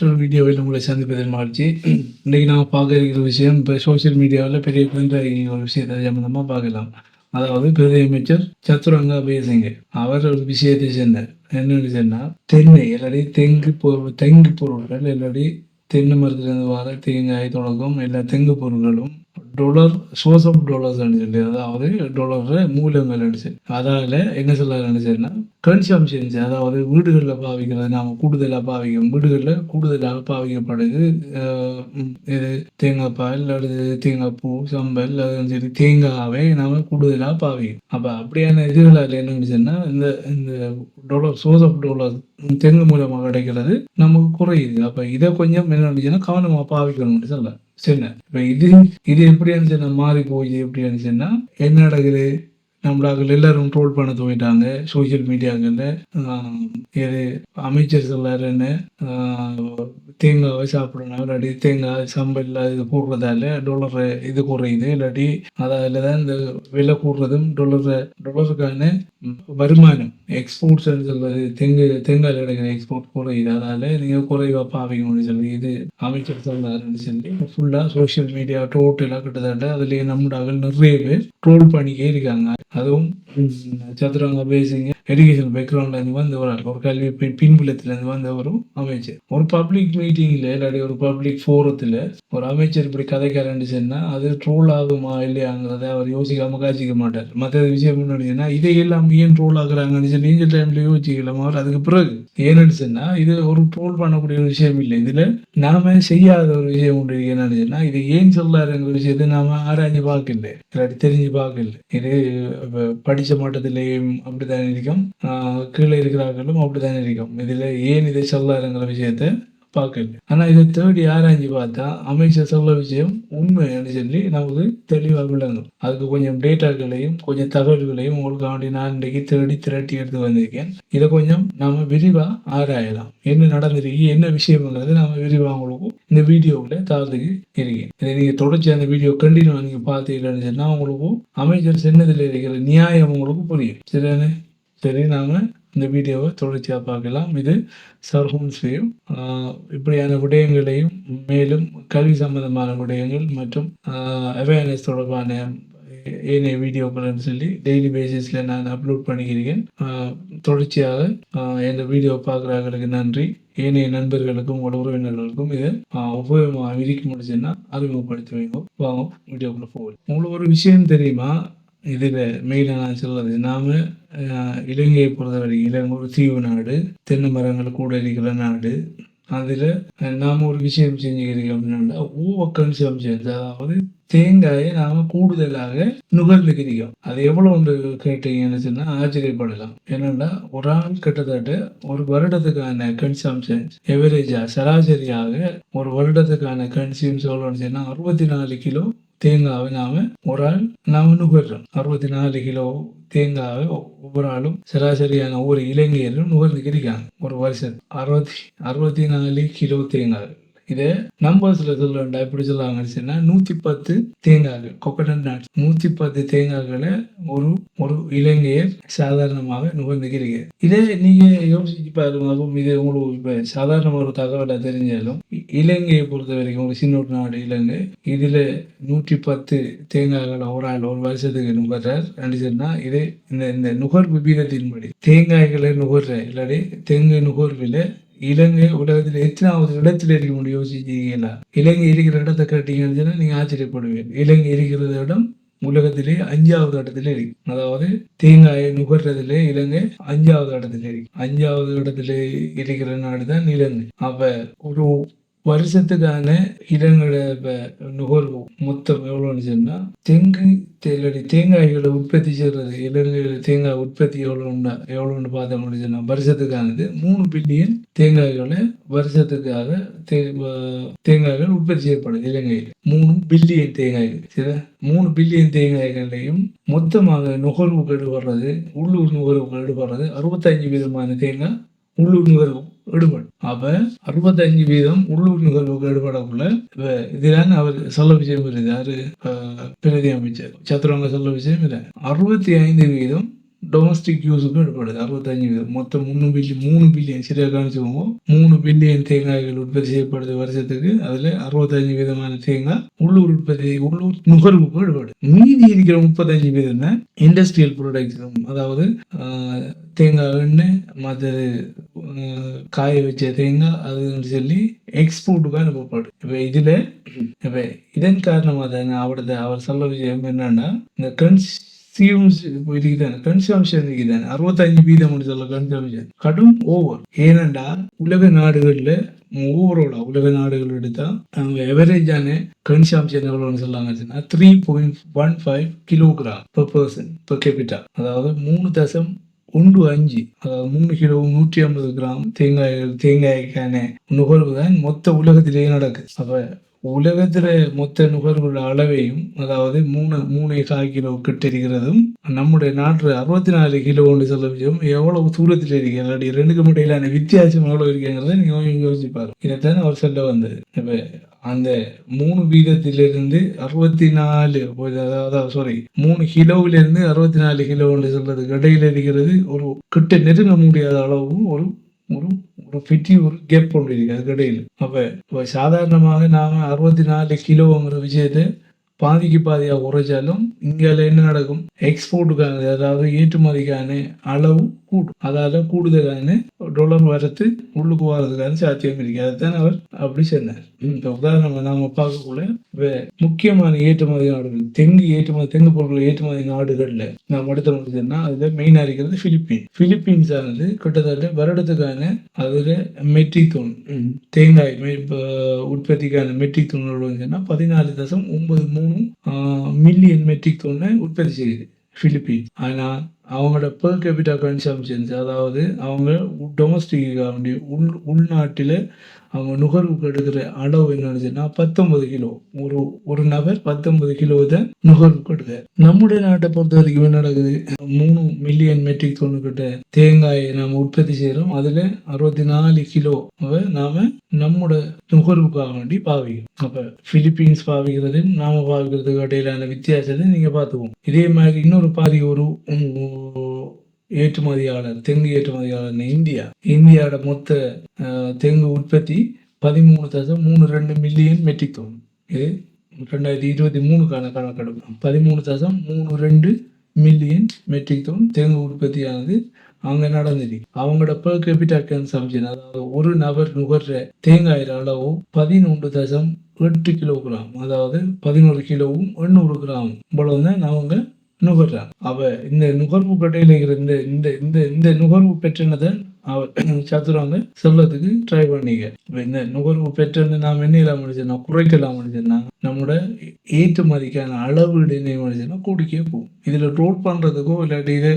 மற்றொரு வீடியோவில் உங்களை சந்திப்பதில் மகிழ்ச்சி. இன்றைக்கி நாம் பார்க்க இருக்கிற விஷயம் இப்போ சோஷியல் மீடியாவில் பெரிய பிரிண்டாகி ஒரு விஷயத்தை சம்பந்தமாக பார்க்கலாம். அதாவது பிரதி அமைச்சர் சத்துரங்கா பேசிங்க அவர் ஒரு விஷயத்தை சொன்னார். என்னன்னு சொன்னால் தென்னை இல்லாடி தெங்கு பொருள் தெங்கு பொருட்கள் இல்லாடி தென்னை மரத்துலேருந்து வர தேங்காய் தொடக்கம் எல்லா தெங்கு பொருட்களும் டொலர் சோர்ஸ் ஆஃப் டாலர்ஸ் அதாவது டொலர் மூலங்கள் அடிச்சு அதால என்ன சொல்ல நினைச்சேன்னா கன்சம்ஷன்ஸ் அதாவது வீடுகளில் பாவிக்கிறது நாம கூடுதலாக பாவிக்கும். வீடுகளில் கூடுதலாக பாவிக்கப்படுது இது தேங்காய் பால் அல்லது தேங்காய் பூ சம்பல் அது சரி தேங்காவே நாம கூடுதலாக பாவிக்கும். அப்போ அப்படியான இதுகளால் என்ன நினைச்சேன்னா இந்த இந்த டொலர் சோர்ஸ் ஆஃப் டாலர் தெங்கு மூலமாக கிடைக்கிறது நமக்கு குறையுது. அப்போ இதை கொஞ்சம் என்ன நினைச்சுன்னா கவனமாக பாவிக்கணும்னு சொல்ல சரி இப்போ இது இது எப்படி இருந்துச்சுன்னா மாறி போய் எப்படி இருந்துச்சுன்னா என்ன நடக்குது நம்மளாக எல்லாரும் ட்ரோல் பண்ண துவங்கிட்டாங்க. சோசியல் மீடியாங்களில் இது அமைச்சர்ஸ் எல்லாருன்னு ஆஹ், தேங்காவை சாப்பிடணும். இல்லாட்டி தேங்காய் சம்பல் இது போடுறதால டொலர் இது குறையுது. இல்லாட்டி அதால தான் இந்த விலை கூடுறதும் டொலர் டொலருக்கான வருமானம் எக்ஸ்போர்ட்ஸ் சொல்றது தெங்கு தெங்கால் எடுக்கிற எக்ஸ்போர்ட் குறையுது அதால நீங்கள் குறைவாக பாவீங்கன்னு சொல்லி இது அமைச்சர் சொன்னாருன்னு சொல்லி ஃபுல்லாக சோஷியல் மீடியா டோட்டலாக கிட்டத்தட்ட அதுலேயே நம்மடாக நிறைய பேர் ட்ரோல் பண்ணிக்கே இருக்காங்க. அதுவும் சதுரங்க பேசுங்க எஜுகேஷன் பேக்ரவுண்ட்லேருந்து வந்தவர் ஒரு கல்வி பின் பின்புலத்திலேருந்து வந்தவரும் அமைச்சர். ஒரு பப்ளிக் மீட்டிங்கில் இல்லாட்டி ஒரு பப்ளிக் ஃபோரத்தில் ஒரு அமைச்சர் இப்படி கதைக்காரன்னு சொன்னால் அது ட்ரோல் ஆகுமா இல்லையாங்கிறத அவர் யோசிக்காமல் காய்ச்சிக்க மாட்டார். மற்ற விஷயம் முன்னாடினா இதை எல்லாம் ஏன் ட்ரோல் ஆகுறாங்கன்னு சொல்லி இந்த டைமில் யோசிக்கலாம் அவர்? அதுக்கு பிறகு ஏன்னு சொன்னால் இது ஒரு ட்ரோல் பண்ணக்கூடிய ஒரு விஷயம் இல்லை. இதில் நாம செய்யாத ஒரு விஷயம் உண்டு என்னன்னு சொன்னால் இது ஏன் சொல்லாருங்கிற விஷயத்தை நாம ஆராய்ஞ்சு பார்க்கல. இல்லாட்டி தெரிஞ்சு பார்க்கல. இது படித்த படிச்ச மட்டத்திலேயும் அப்படித்தான் இருக்கும். ஆஹ் கீழே இருக்கிறார்களும் அப்படித்தான் இருக்கும். இதுல ஏன் இதை சொல்லாருங்கிற விஷயத்த பார்க்கல ஆனா இதை தேடி ஆராய்ஞ்சு பார்த்தா அமைச்சர் சொல்ல விஷயம் உண்மைன்னு சொல்லி நமக்கு தெளிவாக விளங்கும். அதுக்கு கொஞ்சம் டேட்டாக்களையும் கொஞ்சம் தகவல்களையும் உங்களுக்கு வேண்டிய நான் இன்றைக்கு தேடி திரட்டி எடுத்து வந்திருக்கேன். இதை கொஞ்சம் நாம விரிவா ஆராயலாம். என்ன நடந்திருக்கு என்ன விஷயம்ங்கிறது நாம விரிவா உங்களுக்கு இந்த வீடியோவில் தாழ்த்துக்கு இருக்கேன் இதை நீங்க தொடர்ச்சி அந்த வீடியோ கண்டினியூ நீங்க பார்த்தீங்கன்னு சொன்னா உங்களுக்கு அமைச்சர் சின்னதில் இருக்கிற நியாயம் உங்களுக்கு புரியும். சரிதானே? சரி நாம இந்த வீடியோவை தொடர்ச்சியாக பார்க்கலாம். இது சர்ஹூன்ஸ் இப்படியான விடயங்களையும் மேலும் கல்வி சம்பந்தமான விடயங்கள் மற்றும் அவேர்னஸ் தொடர்பான ஏனைய வீடியோக்கள்னு சொல்லி டெய்லி பேசிஸில் நான் அப்லோட் பண்ணிக்கிறேன் தொடர்ச்சியாக இந்த வீடியோ பார்க்குறவங்களுக்கு நன்றி. ஏனைய நண்பர்களுக்கும் உங்களோட உறவினர்களுக்கும் இதை உபயோகமாக விதிக்க முடிச்சுன்னா அறிமுகப்படுத்தி வைங்க. வாங்க வீடியோக்குள்ளே போகுது உங்களுக்கு ஒரு விஷயம் தெரியுமா? இதில் மெயினாக நான் சொல்றது. நாம இலங்கையை பொறுத்தவரைக்கும் இலங்கை ஒரு தீவு நாடு தென்னை மரங்கள் கூட இருக்கிற நாடு. அதில் நாம் ஒரு விஷயம் செஞ்சுக்கிறீங்க அப்படின்னா ஓவர் செஞ்சு அதாவது தேங்காயை நாம் கூடுதலாக நுகர்ந்துக்கிறோம் அது எவ்வளோ ஒன்று கேட்டீங்கன்னு சொன்னால் ஆச்சரியப்படலாம். என்னென்னா ஒரு ஆள் கிட்டத்தட்ட ஒரு வருடத்துக்கான கன்சம்ஷன் எவரேஜாக சராசரியாக ஒரு வருடத்துக்கான கன்சியூம் சொல்லணும்னு சொன்னால் அறுபத்தி நாலு கிலோ தேங்காவை நாம ஒரு ஆள் நாம நுகர்றோம். அறுபத்தி நாலு கிலோ தேங்காவை ஒவ்வொரு ஆளும் சராசரியான ஒவ்வொரு இளைஞரும் நுகர்ந்து இருக்காங்க ஒரு வருஷம் அறுபத்தி அறுபத்தி நாலு கிலோ தேங்காய். இது நம்பர்ஸ்ல சொல்லுவேன்டா எப்படி சொல்லுவாங்கன்னு சொன்னா நூத்தி பத்து தேங்காய்கள் கொக்கனட் நட்ஸ் நூத்தி பத்து தேங்காய்களை ஒரு ஒரு இளைஞர் சாதாரணமாக நுகர்ந்துக்கிறீங்க இதே நீங்க யோசிச்சு பாருங்க இது உங்களுக்கு இப்ப சாதாரண ஒரு தகவலை தெரிஞ்சாலும் இலங்கையை பொறுத்த வரைக்கும் ஒரு சின்ன நாடு இலங்கை. இதுல நூற்றி பத்து தேங்காய்களை ஒரு ஆள் ஒரு வருஷத்துக்கு நுகர்றார். அப்படின்னு இதே இது இந்த இந்த நுகர்வு வீதத்தின்படி. தேங்காய்களை நுகர்ற இல்லாட்டி தேங்காய் நுகர்வில் இலங்கை உலகத்தில் எத்தனாவது இடத்துல இருக்க முடியும் யோசிச்சீங்களா இலங்கை இருக்கிற இடத்தை கேட்டீங்கன்னு சொன்னா நீங்க ஆச்சரியப்படுவீங்க. இலங்கை இருக்கிற இடம் உலகத்திலே அஞ்சாவது இடத்துல இருக்கு. அதாவது தேங்காயை நுகர்றதுல இலங்கை அஞ்சாவது இடத்துல இருக்கு. அஞ்சாவது இடத்துல இருக்கிற நாடு தான் இலங்கை. அப்ப ஒரு வருஷத்துக்கான இடங்களை இப்போ நுகர்வு மொத்தம் எவ்வளோன்னு சொன்னால் தெங்கு தேலடி தேங்காய்களை உற்பத்தி செய்கிறது இலங்கையில் தேங்காய் உற்பத்தி எவ்வளோன்னா எவ்வளோன்னு பார்த்தோம்னு சொன்னால் வருஷத்துக்கானது மூணு பில்லியன் தேங்காய்களை வருஷத்துக்காக தே தேங்காய்கள் உற்பத்தி செய்யப்படுது இலங்கையில். மூணு பில்லியன் தேங்காய்கள் சரி மூணு பில்லியன் தேங்காய்களையும் மொத்தமாக நுகர்வுக்கு எடுபடுறது உள்ளூர் நுகர்வுக்கு எடுபடுறது அறுபத்தஞ்சு விதமான தேங்காய் உள்ளூர் நுகர்வு ஈடுபடும் அப்ப அறுபத்தஞ்சு வீதம் உள்ளூர் நுகர்வுக்கு ஈடுபடக்குள்ள இப்ப இதுதான் அவர் சொல்ல விஷயம் இருக்குது யாரு? பிரதி அமைச்சர். சத்துரங்க சொல்ல விஷயம் இல்லை. அறுபத்தி ஐந்து வீதம் டொமஸ்டிக் யூஸுக்கும் எடுப்படுது அறுபத்தஞ்சு வீதம். மொத்தம் மூணு பில்லியன் மூணு பில்லியன். சரியாக காமிச்சுக்கோங்க மூணு பில்லியன் தேங்காய்கள் உற்பத்தி செய்யப்படுது வருஷத்துக்கு. அதில் அறுபத்தஞ்சு வீதமான தேங்காய் உள்ளூர் உற்பத்தி உள்ளூர் நுகர்வுக்கும் எடுப்படுது மீதி இருக்கிற முப்பத்தஞ்சு வீதம் தான் இண்டஸ்ட்ரியல் ப்ரொடக்ட்ஸ் அதாவது தேங்காய் எண்ணெய் மற்றது காய வச்ச தேங்காய் அதுன்னு சொல்லி எக்ஸ்போர்ட்டுக்கு அனுப்பப்படும் இப்போ இதில் இப்போ இதன் காரணமாக தானே அவரது அவர் சொல்ல விஷயம் என்னன்னா இந்த கன்ஸ் கன்சியூம்ஸ் இருக்குதானே கன்சம்ஷன் இருக்குதானே அறுபத்தஞ்சு வீதம் சொல்ல கன்சம்ஷன் கடும் ஓவர் ஏனண்டா உலக நாடுகளில் ஓவரோட உலக நாடுகள் எடுத்தா அவங்க எவரேஜான கன்சம்ஷன் எவ்வளோன்னு சொல்லாங்க three point one five kilogram per person per capita அதாவது மூணு தசம் ஒன்று அஞ்சு. அதாவது மூணு கிலோ நூற்றி ஐம்பது கிராம் தேங்காய் தேங்காய்க்கான நுகர்வு தான் மொத்த உலகத்திலேயே நடக்குது. அப்போ உலகத்துல மொத்த நுகர்வோட அளவையும் அதாவது மூணு மூணு கால் கிலோ கிட்ட இருக்கிறதும் நம்முடைய நாட்டு அறுபத்தி நாலு கிலோன்னு சொல்ல விஷயம் எவ்வளவு தூரத்தில் இருக்கிறது ரெண்டுக்கு ரெண்டுக்கும் இடையிலான வித்தியாசம் எவ்வளவு இருக்குங்கிறத நீங்க யோசிப்பாரு இதைத்தான் அவர் சொல்ல வந்தது. இப்ப அந்த மூணு வீதத்திலிருந்து அறுபத்தி நாலு அதாவது சாரி மூணு கிலோவில இருந்து அறுபத்தி நாலு கிலோன்னு சொல்றதுக்கு இடையில இருக்கிறது ஒரு கிட்ட நெருங்க முடியாத அளவு ஒரு ஒரு ஒரு பெட்டி ஒரு கேப் ஒன்று இருக்கு அதுக்கிடையில். அப்போ இப்போ சாதாரணமாக நாம் அறுபத்தி நாலு கிலோங்கிற விஷயத்தை பாதிக்கு பாதியா குறைச்சாலும் இங்கால என்ன நடக்கும்? எக்ஸ்போர்ட்டுக்கான அதாவது ஏற்றுமதிக்கான அளவு கூடும். அதால கூடுதலான டாலர் வரத்து உள்ளுக்கு வர்றதுக்கான சாத்தியம் இருக்கு. அதைத்தான் அவர் அப்படி சொன்னார். இந்த உதாரணம் நாம பார்க்கக்குள்ள இப்ப முக்கியமான ஏற்றுமதி நாடுகள் தெங்கு ஏற்றுமதி தெங்கு பொருட்கள் ஏற்றுமதி நாடுகள்ல நாம் எடுத்த முடிஞ்சதுன்னா அதுல மெயினா இருக்கிறது பிலிப்பீன் பிலிப்பீன்ஸ் ஆனது கிட்டத்தட்ட வருடத்துக்கான அதுல மெட்ரிக் டோன் தேங்காய் இப்ப உற்பத்திக்கான மெட்ரிக் எவ்வளவுன்னு பதினாலு தசம் ஒன்பது மூணு மில்லியன் மெட்ரிக் டோனை உற்பத்தி செய்யுது பிலிப்பீன் ஆனா அவங்களோட பெர் கேபிட்டா கன்சம்ஷன்ஸ் அதாவது அவங்க டொமஸ்டிக்காக வேண்டிய உள் உள்நாட்டில் அவங்க நுகர்வுக்கு எடுக்கிற அளவு என்னன்னு பத்தொன்பது கிலோ. ஒரு ஒரு நபர் பத்தொன்பது கிலோ தான் நுகர்வுக்கு எடுக்க நம்முடைய நாட்டை பொறுத்த வரைக்கும் என்ன நடக்குது? மூணு மில்லியன் மெட்ரிக் டன்னு கிட்ட தேங்காயை நாம உற்பத்தி செய்யறோம் அதுல அறுபத்தி நாலு கிலோ நாம நம்மோட நுகர்வுக்காக வேண்டி பாவிக்கிறோம். அப்ப பிலிப்பீன்ஸ் பாவிக்கிறது நாம பாவிக்கிறதுக்கு இடையிலான வித்தியாசத்தை நீங்க பார்த்துக்கோங்க. இதே மாதிரி இன்னொரு பாதி ஒரு ஏற்றுமதியாளர் தெங்கு ஏற்றுமதியாளர் இந்தியா. இந்தியாவோட மொத்த தெங்கு உற்பத்தி பதிமூணு தசம் மூணு ரெண்டு மில்லியன் மெட்ரிக் டன் இது ரெண்டாயிரத்தி இருபத்தி மூணுக்கான கணக்கெடுப்பு. பதிமூணு தசம் மூணு ரெண்டு மில்லியன் மெட்ரிக் டன் தெங்கு உற்பத்தியானது அங்கே நடந்தது. அவங்களோட பர் கேபிட்டா கன்சம்ஷன் அதாவது ஒரு நபர் நுகர்ற தேங்காய் அளவு பதினொன்று தசம் எட்டு கிலோ கிராம் அதாவது பதினோரு கிலோவும் எண்ணூறு கிராம். இவ்வளவு தான் அவங்க நுகர்றாங்க அவ இந்த நுகர்வு கடையில இருந்த இந்த இந்த இந்த நுகர்வு பெற்றனதை அவர் சத்துருவாங்க சொல்றதுக்கு ட்ரை பண்ணீங்க இந்த நுகர்வு பெற்றது நாம் என்ன இல்லாம முடிச்சோம்னா குறைக்கலாம் முடிச்சோம்னா நம்மளோட ஏற்றுமதிக்கான அளவீடு என்ன முடிச்சோம்னா கூடிக்கே போகும். இதுல ரோட் பண்றதுக்கோ இல்லாட்டி இதை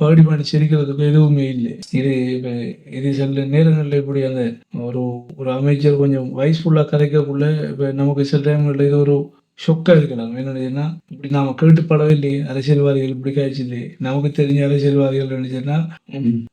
பாடி பாடி சிரிக்கிறதுக்கோ எதுவுமே இல்லை. இது இப்போ இது சில நேரங்களில் இப்படி அந்த ஒரு ஒரு அமைச்சர் கொஞ்சம் வயசுஃபுல்லாக கதைக்கக்குள்ள இப்போ நமக்கு சில டைம்ல இது ஒரு ஷொக்கா இருக்கலாம் என்னன்னா இப்படி நாம கேட்டுப்படவே இல்லையே. அரசியல்வாதிகள் இப்படி காய்ச்சி இல்லையே நமக்கு தெரிஞ்ச அரசியல்வாதிகள் நினைச்சுன்னா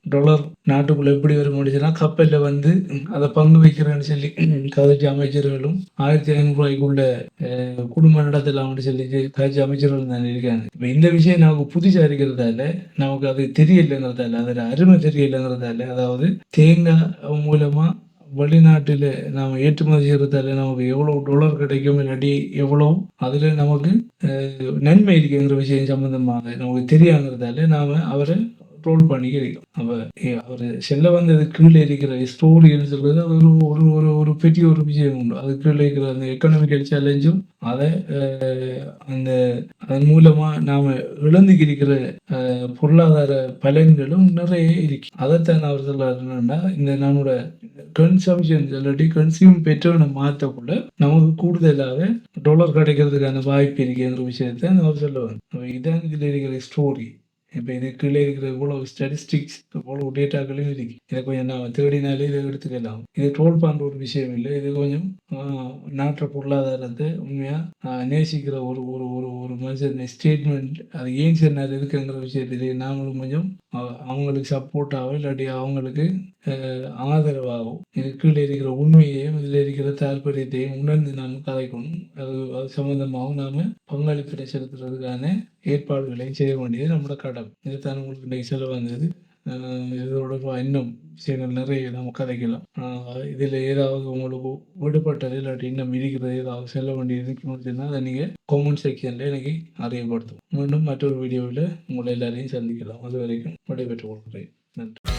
டாலர் நாட்டுக்குள்ள எப்படி வர முடிச்சுன்னா கப்பல்ல வந்து அதை பங்கு வைக்கிறேன்னு சொல்லி கதைச்ச அமைச்சர்களும் ஆயிரத்தி ஐநூறு ரூபாய்க்குள்ள அஹ், குடும்ப நடத்தலாம்னு சொல்லி கதைச்ச அமைச்சர்கள் தான் இருக்காங்க. இப்ப இந்த விஷயம் நமக்கு புதுசா இருக்கிறதால நமக்கு அது தெரியலைங்கிறதால அதோட அருமை தெரியலைங்கிறதால அதாவது தேங்காய் மூலமா வெளிநாட்டில் நாம் ஏற்றுமதி செய்கிறதால நமக்கு எவ்வளோ டாலர் கிடைக்கும் இல்லாட்டி எவ்வளோ அதில் நமக்கு நன்மை இருக்குங்கிற விஷயம் சம்மந்தமாக நமக்கு தெரியாங்கிறதால நாம் அவரை ரோல் பண்ணிக்கிறோம் அப்போ அவர் செல்ல வந்தது கீழே இருக்கிற ஸ்டோரின்னு சொல்றது அது ஒரு ஒரு ஒரு ஒரு பெரிய ஒரு விஷயம் உண்டு. அது கீழே இருக்கிற அந்த எக்கனாமிக்கல் சேலஞ்சும் அதை அந்த அதன் மூலமா நாம இழந்துக்கிருக்கிற பொருளாதார பலன்களும் நிறைய இருக்கு. அதைத்தான் அவர் சொல்றாரு என்னன்னா இந்த நம்மளோட கன்சம்ஷன் இல்லாட்டி கன்சியூம் பெற்றவனை மாற்றக்குள்ள நமக்கு கூடுதலாக டாலர் கிடைக்கிறதுக்கான வாய்ப்பு இருக்குங்கிற விஷயத்தை அவர் சொல்லுவாங்க இதான் இதில் இருக்கிற ஸ்டோரி இப்போ இது கீழே இருக்கிற இவ்வளோ ஸ்டாட்டிஸ்டிக்ஸ் இவ்வளோ டேட்டாக்களும் இருக்கு. இதை கொஞ்சம் நான் தேடினாலே இதை எடுத்துக்கலாம். இது ட்ரோல் பண்ணுற ஒரு விஷயம் இல்லை. இது கொஞ்சம் நாட்டு பொருளாதாரத்தை உண்மையாக நேசிக்கிற ஒரு ஒரு ஒரு ஒரு மனுஷன் ஸ்டேட்மெண்ட் அது ஏன் சொன்னார் இருக்குங்கிற விஷயத்திலே நாங்களும் கொஞ்சம் அவங்களுக்கு சப்போர்ட்டாகவும் இல்லாட்டி அவங்களுக்கு ஆதரவாகவும் இது கீழே இருக்கிற உண்மையையும் இதில் இருக்கிற தாற்பயத்தையும் உணர்ந்து நாம் கலைக்கணும் அது அது சம்மந்தமாகவும் நாம் பங்களிப்பினை செலுத்துறதுக்கான ஏற்பாடுகளை செய்ய வேண்டியது நம்மளோட கடமை இதுதான் உங்களுக்கு இன்றைக்கு செலவு வந்தது. இதோட இன்னும் விஷயங்கள் நிறைய நம்ம கதைக்கலாம். இதில் ஏதாவது உங்களுக்கு விடுபட்டது இல்லாட்டி இன்னும் இருக்கிறது ஏதாவது செல்ல வேண்டியது முடிஞ்சுன்னா அதை நீங்கள் கமெண்ட் செக்ஷனில் எனக்கு அறியப்படுத்தும் மீண்டும் மற்றொரு வீடியோவில் உங்களை எல்லாரையும் சந்திக்கலாம். அது வரைக்கும் விடைபெற்றுக் கொள்கிறேன். நன்றி.